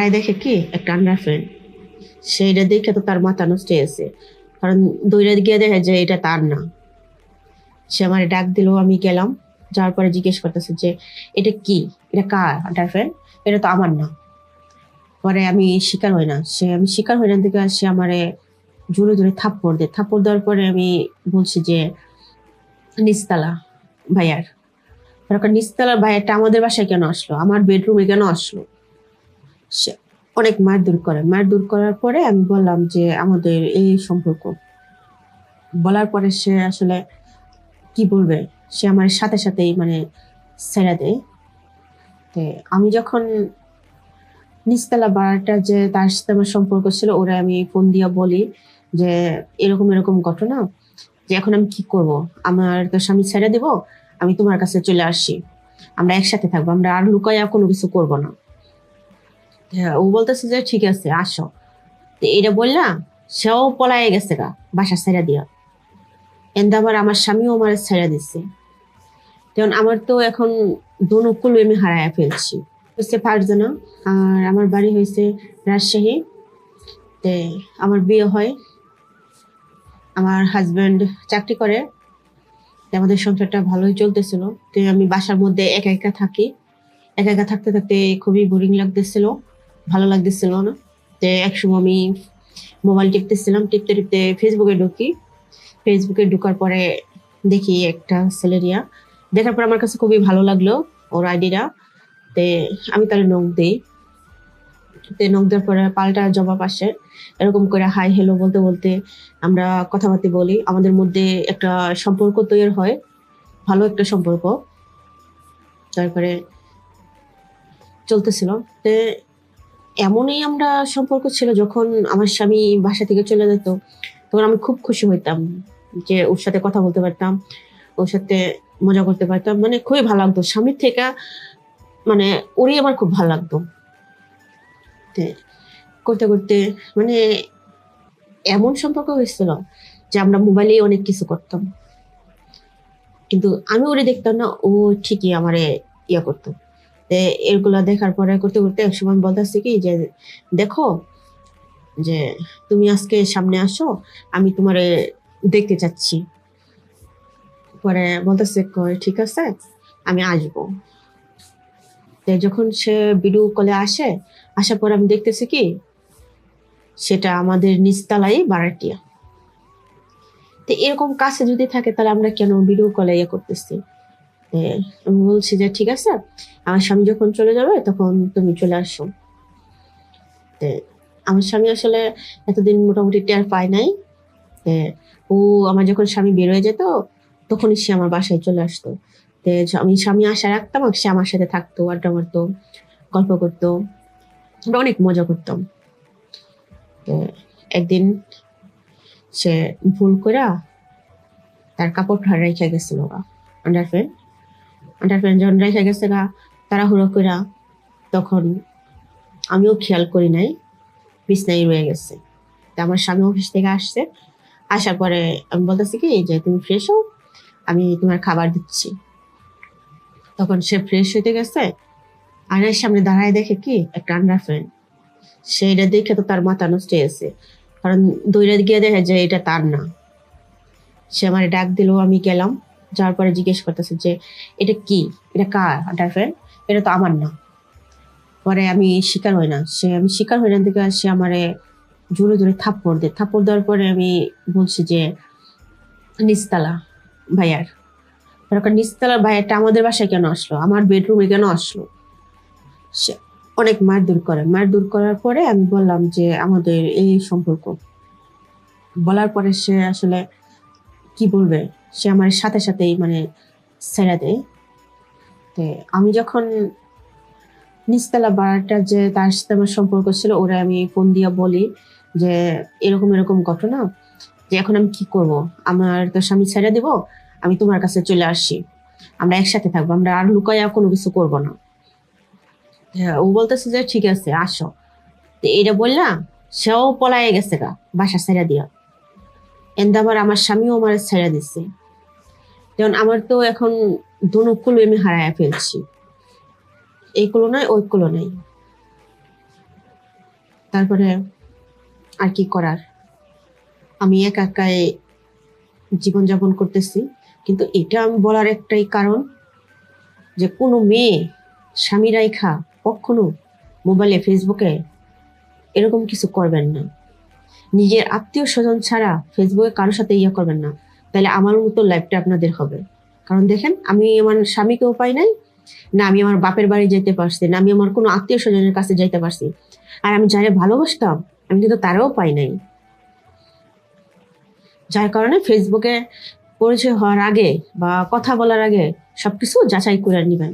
দাঁড়ায় দেখে কি? একটা আন্ডার ফ্রেন্ড সেইটা দেখে তো তার মাথা নষ্ট হয়েছে কারণ দৌড়ে গিয়ে দেখে যে এটা তার না। সে আমার ডাক দিল, আমি গেলাম। যাওয়ার পরে জিজ্ঞেস করতেছে যে, এটা কি? এটা কার আন্ডার ফ্রেন্ড এটা তো আমার না। পরে আমি শিকার হই না। সে, আমি শিকার হই না দেখে সে আমারে জোরে জোরে থাপ্পড় দেয়। থাপ্পড় দেওয়ার পরে আমি বলছি যে, নিস্তালা ভাইয়ার। এরকম নিস্তালা ভাইয়ারটা আমাদের বাসায় কেন আসলো? আমার বেডরুমে কেন আসলো? অনেক মারধর করে। মারধর করার পরে আমি বললাম যে, আমাদের এই সম্পর্ক। বলার পরে সে আসলে কি বলবে? সে আমার সাথে সাথেই মানে ছেড়ে দেয়। তো আমি যখন নিচতলা বাড়াটা যে তার সাথে আমার সম্পর্ক ছিল, ওরা আমি ফোন দিয়া বলি যে, এরকম এরকম ঘটনা, যে এখন আমি কি করব? আমার তো স্বামী ছেড়ে দেব, আমি তোমার কাছে চলে আসি। আমরা একসাথে থাকব, আমরা আর লুকাইয়া কোনো কিছু করব না। হ্যাঁ, ও বলতেছে যে ঠিক আছে আসো। এটা বললাম সেও পলায় গেছে গা বাসা ছেড়ে দিয়া। এন্দা আবার আমার স্বামীও আমার ছেড়ে দিচ্ছে যেমন আমার তো এখন দোনো কুল আমি হারায় ফেলছি। হচ্ছে ফারজানা আর আমার বাড়ি হয়েছে রাজশাহী। তে আমার বিয়ে হয় আমার হাজব্যান্ড চাকরি করে। আমাদের সংসারটা ভালোই চলতেছিল। তো আমি বাসার মধ্যে একা একা থাকি। একা একা থাকতে থাকতে খুবই বোরিং লাগতেছিল। ভালো লাগতেছিল না। তো একসময় আমি মোবাইল টিপতেছিলাম, টিপতে টিপতে ফেসবুকে ঢুকি। ফেসবুকে ঢুকার পরে দেখি একটা ছেলেরিয়া দেখার পর আমার কাছে খুবই ভালো লাগল ওর আইডিটা। তে আমি তাহলে নখ দিই। তে নখ দেওয়ার পরে পাল্টা জবাব আসে। এরকম করে হাই হ্যালো বলতে বলতে আমরা কথাবার্তা বলি। আমাদের মধ্যে একটা সম্পর্ক তৈরি হয়। ভালো একটা সম্পর্ক। তারপরে চলতেছিল। তে এমনই আমরা সম্পর্ক ছিল যখন আমার স্বামী বাসা থেকে চলে যেত, তখন আমি খুব খুশি হইতাম যে ওর সাথে কথা বলতে পারতাম, ওর সাথে মজা করতে পারতাম। মানে খুবই ভালো লাগতো। স্বামীর থেকে মানে ওরই আমার খুব ভালো লাগতো। করতে করতে মানে এমন সম্পর্ক হয়েছিল যে আমরা মোবাইলে অনেক কিছু করতাম। কিন্তু আমি ওরে দেখতাম না, ও ঠিকই আমারে ইয়া করতো। এগুলা দেখার পরে করতে করতে এক সময় বলতেছে কি যে, দেখো, যে তুমি আজকে সামনে আসো, আমি তোমারে দেখতে চাচ্ছি। পরে বলতেছে ঠিক আছে, আমি আসব। যখন সে ভিডিও কলে আসে, আসার পর আমি দেখতেছি কি, সেটা আমাদের নিচতলাই বারাটিয়া তো এরকম কাছে যদি থাকে, তাহলে আমরা কেন ভিডিও কলে ইয়ে করতেছি? আমি বলছি যে, ঠিক আছে, আমার স্বামী যখন চলে যাবে, তখন তুমি চলে আসো। আমার স্বামী আসলে এতদিন মোটামুটি টের পায় নাই। ও, আমার যখন স্বামী বের হয়ে যেত, তখনই সে আমার বাসায় চলে আসতো। আমি স্বামী আশা রাখতাম সে আমার সাথে থাকতো, আড্ডা মারতো, গল্প করতো অনেক মজা করতাম। একদিন সে ভুল করে তার কাপড় রেখে গেছিল আন্ডার প্যান্ট প্যান্ট যখন রেখে গেছে গা, তাড়াহুড়ো করে তখন আমিও খেয়াল করি নাই বিছনাই রয়ে গেছে। তা আমার স্বামী অফিস থেকে আসছে, আসার পরে আমি বলতেছি কি যে তুমি ফ্রেশ হও, আমি তোমার খাবার দিচ্ছি। তখন সে ফ্রেশ হইতে গেছে আয়নার সামনে দাঁড়ায় দেখে কি, একটা আন্ডার ফ্রেন্ড সেইটা দেখে তো তার মাথা নষ্ট হয়েছে কারণ দৌড়ে গিয়ে দেখে যে এটা তার না। সে আমার ডাক দিল, আমি গেলাম। যাওয়ার পরে জিজ্ঞেস করতেছে যে, এটা কি? এটা কার আন্ডার ফ্রেন্ড? এটা তো আমার না। পরে আমি শিকার হই না। সে, আমি শিকার হই না থেকে সে আমারে জোরে জোরে থাপ্পড় দেয়। থাপ্পড় দেওয়ার পরে আমি বলছি যে নিচতলা ভাইয়ার। এরকম নিচতলা ভাইয়ারটা আমাদের বাসায় কেন আসলো? আমার বেডরুমে কেন আসলো? সে অনেক মার দূর করে। মার দূর করার পরে আমি বললাম যে, আমাদের এই সম্পর্ক। বলার পরে সে আসলে কি বলবে? সে আমার সাথে সাথেই মানে ছেড়ে দেয়। তো আমি যখন নিচতলা বাড়াটা যে তার সাথে আমার সম্পর্ক ছিল, ওরা আমি ফোন দিয়া বলি যে এরকম এরকম ঘটনা, যে এখন আমি কি করব? আমার তো স্বামী ছেড়ে দিব, আমি তোমার কাছে চলে আসি আমরা একসাথে থাকব, আমরা আর লুকাইয়া কোনো কিছু করব না। ও বলতেছে যে ঠিক আছে, আসো। তো এটা বললাম সেও পলায় গেছে গা, বাসা ছেড়ে দিয়া। এন্দা আবার আমার স্বামীও আমার ছেড়ে দিচ্ছে যেমন আমার তো এখন দোনো আমি হারায় ফেলছি। এই কুলো নয় ওই কুলো নেই। তারপরে আর কি করার? আমি একা একাই জীবনযাপন করতেছি, কিন্তু এটা আমি বলার একটাই কারণ যে কোনো মেয়ে স্বামী রাইখা কখনো মোবাইলে, ফেসবুকে এরকম কিছু করবেন না। নিজের আত্মীয় স্বজন ছাড়া ফেসবুকে কারোর সাথে ইয়ে করবেন না। তাহলে আমার মতো লাইফটা আপনাদের হবে। কারণ দেখেন, আমি আমার স্বামীকেও পাই নাই, না আমি আমার বাপের বাড়ি যেতে পারছি, না আমি আমার কোনো আত্মীয় স্বজনের কাছে যাইতে পারছি। আর আমি যারা ভালোবাসতাম, আমি কিন্তু তারাও পাই নাই। যার কারণে ফেসবুকে পরিচয় হওয়ার আগে বা কথা বলার আগে সবকিছু যাচাই করে নেবেন।